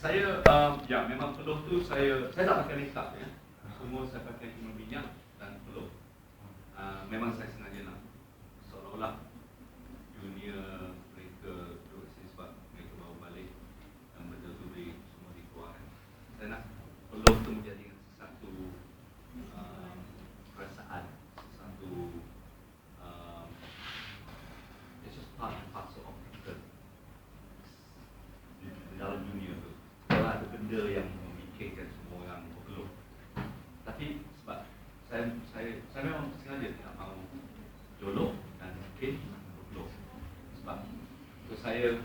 saya um, ya memang peluh tu saya saya tak pakai makeup ya. Semua saya pakai cuma minyak dan peluh. Uh, memang saya sengaja nak seolah-olah dunia mereka duduk sini sebab mereka baru balik dan benda tu di semua dikeluarkan. Saya nak peluh tu menjadi satu uh, perasaan, satu uh, it's just part and parcel of the di dalam dunia tu kalau ada benda yang memikirkan semua orang berkeluh tapi sebab saya saya saya memang sengaja tidak mahu jolok dan mungkin berkeluh sebab untuk saya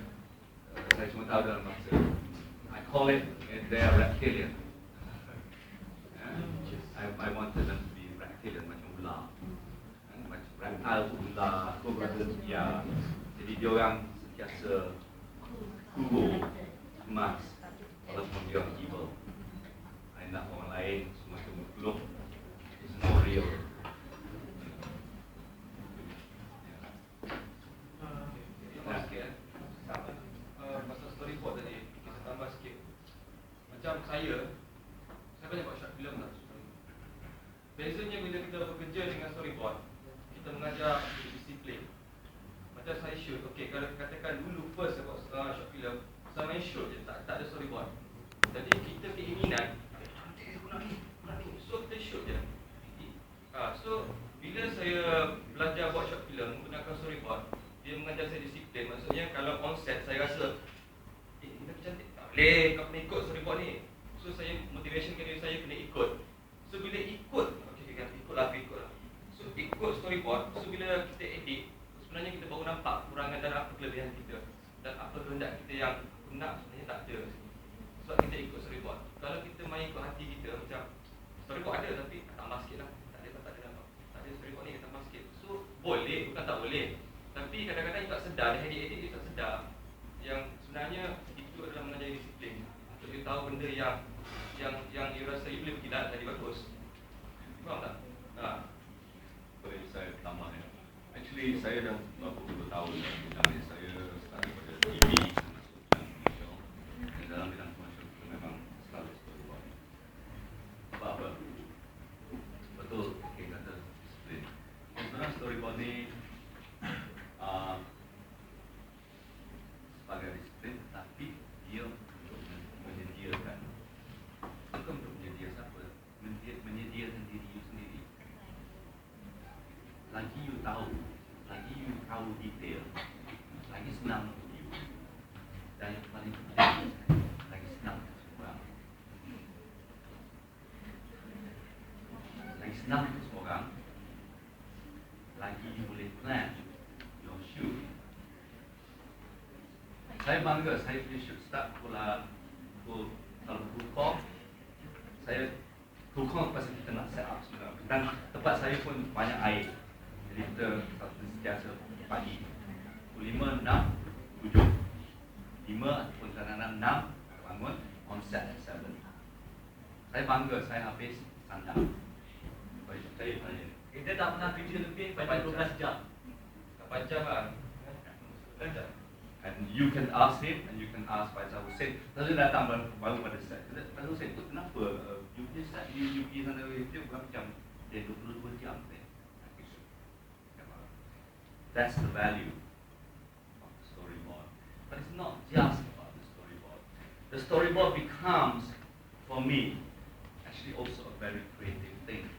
saya cuma tahu dalam bahasa I call it uh, they are reptilian. Uh, I, I wanted them to be reptilian macam ular macam reptile ular ya. Jadi dia orang sentiasa kubur emas walaupun dia orang evil. I nak orang lain tu berkeluh it's not real Tambah sikit eh. Sama uh, pasal storyboard tadi, kita tambah sikit. Macam saya, saya banyak buat short film lah. Bezanya bila kita bekerja dengan storyboard, kita mengajar disiplin. Macam saya shoot, okey kalau katakan dulu first buat uh, short film, saya main shoot je, tak, tak ada storyboard. Jadi kita keinginan, eh. So kita shoot je. Ah, so bila saya belajar buat short film menggunakan storyboard, dia mengajar saya disiplin. Maksudnya kalau on set saya rasa eh ini cantik. Tak boleh kau kena ikut storyboard ni. So saya motivation diri saya kena ikut. So bila ikut, okey okay, kan ikutlah aku ikutlah. So ikut storyboard, so bila kita edit, sebenarnya kita baru nampak kekurangan dan apa kelebihan kita dan apa kehendak kita yang aku nak sebenarnya tak ada. Sebab kita ikut storyboard. Kalau kita main ikut hati kita macam storyboard ada tapi tambah sikit lah. Tak ada tak ada nampak. Tak ada storyboard ni tambah sikit. So boleh bukan tak boleh. Tapi kadang-kadang you tak sedar, dia edit-edit tak sedar Yang sebenarnya itu adalah mengajar disiplin Untuk you tahu benda yang Yang yang you rasa you boleh berkilat jadi bagus Faham tak? Ha. boleh saya tambah ya. Actually saya dah berapa puluh tahun dalam bidang ni. Saya start daripada TV saya masuk dalam commercial. Dan dalam bidang commercial kita memang selalu storyboard. Sebab apa? Betul, okay, kata disiplin. Sebenarnya storyboard ni uh, sebagai disiplin tapi dia untuk menyediakan bukan untuk menyedia siapa menyedia- menyediakan diri you sendiri lagi you tahu lagi you tahu detail lagi senang untuk you. Dan yang paling penting lagi senang untuk semua orang lagi senang untuk semua orang lagi you boleh plan your shoot. Saya bangga saya punya shoot start pukul pukul kalau pukul saya Tukang pasal kita nak set up sebenarnya Dan tempat saya pun banyak air Kita satu sentiasa pagi Pukul lima, enam, tujuh Lima ataupun kadang-kadang enam Bangun on set at seven Saya bangga saya habis sandar Baik, saya tanya Kita tak pernah kerja lebih pada 12 jam. 8 jam lah 9 jam And you can ask him and you can ask Faizal Hussein. Lalu datang baru, baru pada set. Kata, Faizal Hussein, kenapa uh, you punya set, you, you pergi sana, dia bukan macam dia 22 jam. Dia. That's the value of the storyboard. But it's not just about the storyboard. The storyboard becomes, for me, actually also a very creative thing.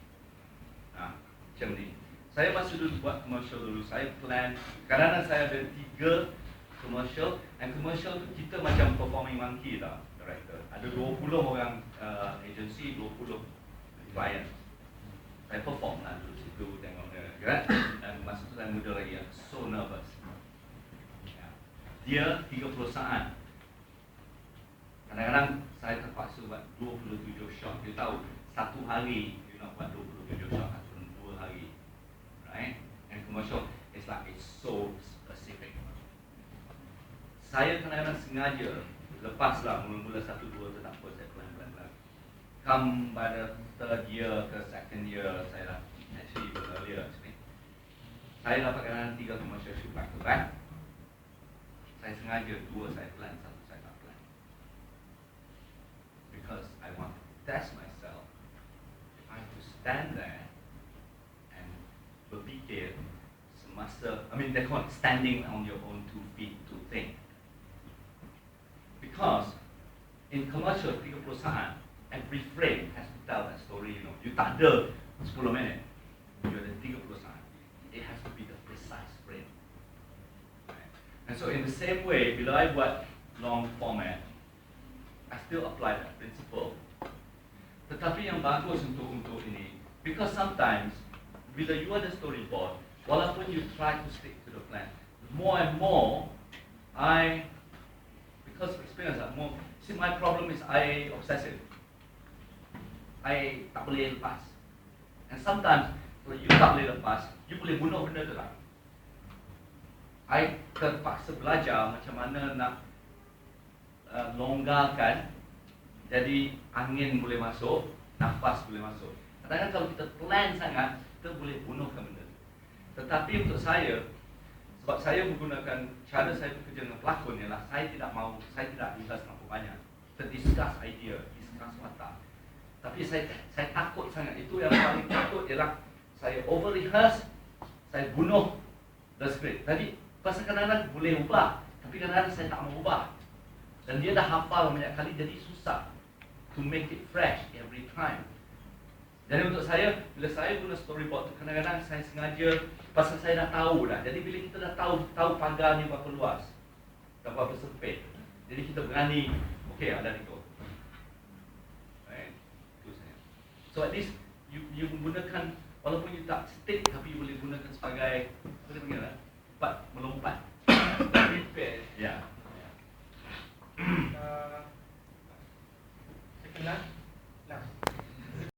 Nah, macam ni. Saya masa dulu buat commercial dulu, saya plan, kadang-kadang saya ada tiga commercial, and commercial kita macam performing monkey tau, director. Ada 20 orang uh, agency, 20 client. Saya perform lah dulu situ, tengok dia, kan? Dan masa tu saya muda lagi, I'm so nervous. Dia 30 saat. Kadang-kadang saya terpaksa buat 27 shot. Dia tahu, satu hari you nak buat 27 shot ataupun dua hari. Right? And commercial, it's like it's so specific. Saya kadang-kadang sengaja lepaslah mula-mula satu dua tu tak apa saya pelan-pelan. Come by the third year ke second year saya dah actually even earlier actually. Saya dapat kadang-kadang tiga commercial shoot back to back. Saya sengaja dua saya plan, satu saya tak plan. express myself, I have to stand there and berfikir semasa, I mean, they call standing on your own two feet to think. Because in commercial 30 perusahaan, every frame has to tell that story, you know. You tak ada 10 minit, you ada 30 perusahaan. It has to be the precise frame. Right? And so in the same way, bila I buat long format, I still apply that principle. Tetapi yang bagus untuk untuk ini, because sometimes bila you ada storyboard, walaupun you try to stick to the plan, more and more, I, because of experience, I'm more, see my problem is I obsessive. I tak boleh lepas. And sometimes, kalau you tak boleh lepas, you boleh bunuh benda tu tak? I terpaksa belajar macam mana nak uh, longgarkan jadi angin boleh masuk, nafas boleh masuk. Kadang-kadang kalau kita plan sangat, kita boleh bunuhkan benda tu. Tetapi untuk saya, sebab saya menggunakan cara saya bekerja dengan pelakon ialah saya tidak mahu, saya tidak rehearse terlalu banyak. Kita discuss idea, discuss watak. Tapi saya saya takut sangat itu yang paling takut ialah saya over rehearse, saya bunuh the script. Tadi pasal kadang-kadang boleh ubah, tapi kadang-kadang saya tak mau ubah. Dan dia dah hafal banyak kali jadi susah to make it fresh every time. Jadi untuk saya, bila saya guna storyboard tu kadang-kadang saya sengaja pasal saya dah tahu dah. Jadi bila kita dah tahu tahu pagarnya berapa luas, berapa sempit. Jadi kita berani, okay ada ni go. Right? Itu saya. So at least you you menggunakan walaupun you tak stick tapi you boleh gunakan sebagai apa dia panggil lah?